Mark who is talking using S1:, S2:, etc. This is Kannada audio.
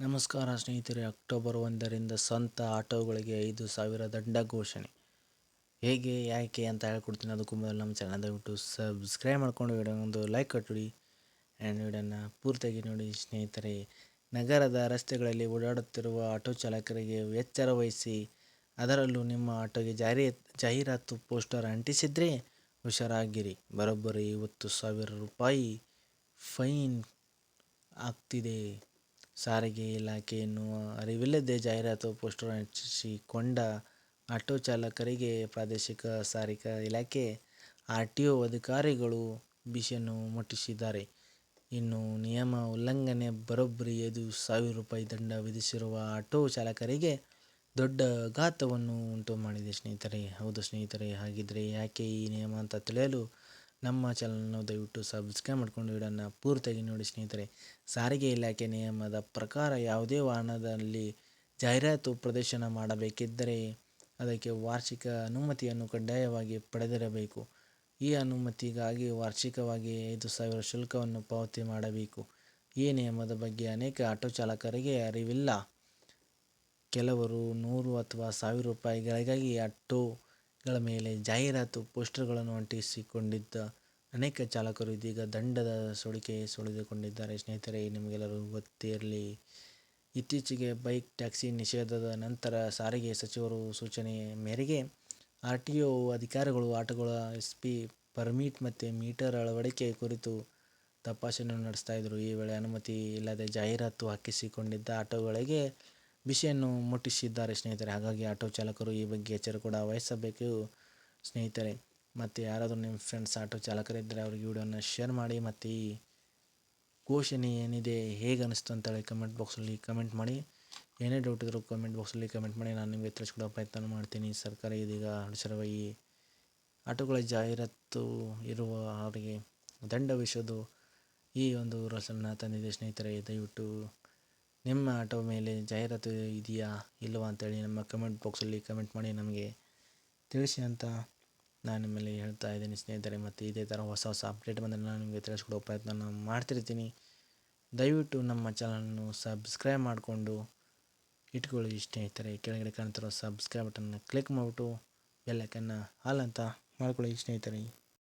S1: ನಮಸ್ಕಾರ ಸ್ನೇಹಿತರೆ, ಅಕ್ಟೋಬರ್ ಒಂದರಿಂದ ಸ್ವಂತ ಆಟೋಗಳಿಗೆ ಐದು ಸಾವಿರ ದಂಡ ಘೋಷಣೆ. ಹೇಗೆ, ಯಾಕೆ ಅಂತ ಹೇಳ್ಕೊಡ್ತೀನಿ ಅದಕ್ಕೂ ಮೊದಲು ನಮ್ಮ ಚಾನಲ್ ದಯವಿಟ್ಟು ಸಬ್ಸ್ಕ್ರೈಬ್ ಮಾಡ್ಕೊಂಡು ಒಂದು ಲೈಕ್ ಕಟ್ಟಿಡಿ ಆ್ಯಂಡ್ ವಿಡಿಯೋನ ಪೂರ್ತಿಯಾಗಿ ನೋಡಿ ಸ್ನೇಹಿತರೆ, ನಗರದ ರಸ್ತೆಗಳಲ್ಲಿ ಓಡಾಡುತ್ತಿರುವ ಆಟೋ ಚಾಲಕರಿಗೆ ಎಚ್ಚರ ವಹಿಸಿ, ಅದರಲ್ಲೂ ನಿಮ್ಮ ಆಟೋಗೆ ಜಾರಿ, ಜಾಹೀರಾತು ಪೋಸ್ಟರ್ ಅಂಟಿಸಿದರೆ ಹುಷಾರಾಗಿರಿ. ಬರೋಬ್ಬರಿ ಐವತ್ತು ಸಾವಿರ ರೂಪಾಯಿ ಫೈನ್ ಆಗ್ತಿದೆ. ಸಾರಿಗೆ ಇಲಾಖೆ ಎನ್ನುವ ಅರಿವಿಲ್ಲದೆ ಜಾಹೀರಾತು ಪೋಸ್ಟರ್ ಅಂಟಿಸಿಕೊಂಡ ಆಟೋ ಚಾಲಕರಿಗೆ ಪ್ರಾದೇಶಿಕ ಸಾರಿಗೆ ಇಲಾಖೆ ಆರ್ ಟಿ ಒ ಅಧಿಕಾರಿಗಳು ಬಿಸಿಯನ್ನು ಮುಟ್ಟಿಸಿದ್ದಾರೆ. ಇನ್ನು ನಿಯಮ ಉಲ್ಲಂಘನೆ ಬರೋಬ್ಬರಿ ಐದು ಸಾವಿರ ರೂಪಾಯಿ ದಂಡ ವಿಧಿಸಿರುವ ಆಟೋ ಚಾಲಕರಿಗೆ ದೊಡ್ಡ ಆಘಾತವನ್ನು ಉಂಟು ಮಾಡಿದೆ ಸ್ನೇಹಿತರೆ. ಹೌದು ಸ್ನೇಹಿತರೆ, ಹಾಗಿದ್ರೆ ಯಾಕೆ ಈ ನಿಯಮ ಅಂತ ತಿಳಿಯಲು ನಮ್ಮ ಚಾನಲನ್ನು ದಯವಿಟ್ಟು ಸಬ್ಸ್ಕ್ರೈಬ್ ಮಾಡಿಕೊಂಡು ವಿಡಿಯೋನ ಪೂರ್ತಿಯಾಗಿ ನೋಡಿ ಸ್ನೇಹಿತರೆ. ಸಾರಿಗೆ ಇಲಾಖೆ ನಿಯಮದ ಪ್ರಕಾರ ಯಾವುದೇ ವಾಹನದಲ್ಲಿ ಜಾಹೀರಾತು ಪ್ರದರ್ಶನ ಮಾಡಬೇಕಿದ್ದರೆ ಅದಕ್ಕೆ ವಾರ್ಷಿಕ ಅನುಮತಿಯನ್ನು ಕಡ್ಡಾಯವಾಗಿ ಪಡೆದಿರಬೇಕು. ಈ ಅನುಮತಿಗಾಗಿ ವಾರ್ಷಿಕವಾಗಿ ಐದು ಸಾವಿರ ಶುಲ್ಕವನ್ನು ಪಾವತಿ ಮಾಡಬೇಕು. ಈ ನಿಯಮದ ಬಗ್ಗೆ ಅನೇಕ ಆಟೋ ಚಾಲಕರಿಗೆ ಅರಿವಿಲ್ಲ. ಕೆಲವರು ನೂರು ಅಥವಾ ಸಾವಿರ ರೂಪಾಯಿಗಳಿಗಾಗಿ ಆಟೋಗಳ ಮೇಲೆ ಜಾಹೀರಾತು ಪೋಸ್ಟರ್ಗಳನ್ನು ಅಂಟಿಸಿಕೊಂಡಿದ್ದ ಅನೇಕ ಚಾಲಕರು ಇದೀಗ ದಂಡದ ಸುಳಿಕೆ ಸುಳಿದುಕೊಂಡಿದ್ದಾರೆ. ಸ್ನೇಹಿತರೆ, ನಿಮಗೆಲ್ಲರೂ ಗೊತ್ತಿರಲಿ ಇತ್ತೀಚೆಗೆ ಬೈಕ್ ಟ್ಯಾಕ್ಸಿ ನಿಷೇಧದ ನಂತರ ಸಾರಿಗೆ ಸಚಿವರು ಸೂಚನೆ ಮೇರೆಗೆ ಆರ್ ಟಿ ಒ ಅಧಿಕಾರಿಗಳು ಆಟೋಗಳ ಎಸ್ ಪಿ ಪರ್ಮಿಟ್ ಮತ್ತು ಮೀಟರ್ ಅಳವಡಿಕೆ ಕುರಿತು ತಪಾಸಣೆ ನಡೆಸ್ತಾ ಇದ್ದರು. ಈ ವೇಳೆ ಅನುಮತಿ ಇಲ್ಲದೆ ಜಾಹೀರಾತು ಹಾಕಿಸಿಕೊಂಡಿದ್ದ ಆಟೋಗಳಿಗೆ ಬಿಸಿಯನ್ನು ಮುಟ್ಟಿಸಿದ್ದಾರೆ ಸ್ನೇಹಿತರೆ. ಹಾಗಾಗಿ ಆಟೋ ಚಾಲಕರು ಈ ಬಗ್ಗೆ ಎಚ್ಚರ ಕೂಡ ವಹಿಸಬೇಕು ಸ್ನೇಹಿತರೆ. ಮತ್ತು ಯಾರಾದರೂ ನಿಮ್ಮ ಫ್ರೆಂಡ್ಸ್ ಆಟೋ ಚಾಲಕರಿದ್ದರೆ ಅವರಿಗೆ ವಿಡಿಯೋನ ಶೇರ್ ಮಾಡಿ, ಮತ್ತು ಈ ಘೋಷಣೆ ಏನಿದೆ, ಹೇಗೆ ಅನಿಸ್ತು ಅಂತೇಳಿ ಕಮೆಂಟ್ ಬಾಕ್ಸಲ್ಲಿ ಕಮೆಂಟ್ ಮಾಡಿ. ಏನೇ ಡೌಟ್ ಇದ್ದರೂ ಕಮೆಂಟ್ ಬಾಕ್ಸಲ್ಲಿ ಕಮೆಂಟ್ ಮಾಡಿ ನಾನು ನಿಮಗೆ ತಿಳಿಸ್ಕೊಡೋ ಪ್ರಯತ್ನ ಮಾಡ್ತೀನಿ. ಸರ್ಕಾರ ಇದೀಗ ಈ ಆಟೋಗಳ ಜಾಹೀರಾತು ಇರುವ ಅವರಿಗೆ ದಂಡ ವಿಷಯದು ಈ ಒಂದು ರೂಲ್ಸನ್ನು ತಂದಿದೆ ಸ್ನೇಹಿತರೆ. ದಯವಿಟ್ಟು ನಿಮ್ಮ ಆಟೋ ಮೇಲೆ ಜಾಹೀರಾತು ಇದೆಯಾ ಇಲ್ಲವಾ ಅಂತೇಳಿ ನಮ್ಮ ಕಮೆಂಟ್ ಬಾಕ್ಸಲ್ಲಿ ಕಮೆಂಟ್ ಮಾಡಿ ನಮಗೆ ತಿಳಿಸಿ ಅಂತ ನಾನು ನಿಮ್ಮಲ್ಲಿ ಹೇಳ್ತಾ ಇದ್ದೀನಿ ಸ್ನೇಹಿತರೆ. ಮತ್ತು ಇದೇ ಥರ ಹೊಸ ಹೊಸ ಅಪ್ಡೇಟ್ ಬಂದರೆ ನಾನು ನಿಮಗೆ ತಿಳಿಸ್ಕೊಡೋ ಪ್ರಯತ್ನ ಮಾಡ್ತಿರ್ತೀನಿ. ದಯವಿಟ್ಟು ನಮ್ಮ ಚಾನಲನ್ನು ಸಬ್ಸ್ಕ್ರೈಬ್ ಮಾಡಿಕೊಂಡು ಇಟ್ಕೊಳ್ಳಿ ಸ್ನೇಹಿತರೆ. ಕೆಳಗಡೆ ಕಾಣ್ತಿರೋ ಸಬ್ಸ್ಕ್ರೈಬ್ ಬಟನ್ನ ಕ್ಲಿಕ್ ಮಾಡಿಬಿಟ್ಟು ಬೆಲ್ ಹಾಲಂತ ಅಂತ ಮಾಡ್ಕೊಳ್ಳಿ ಸ್ನೇಹಿತರೆ.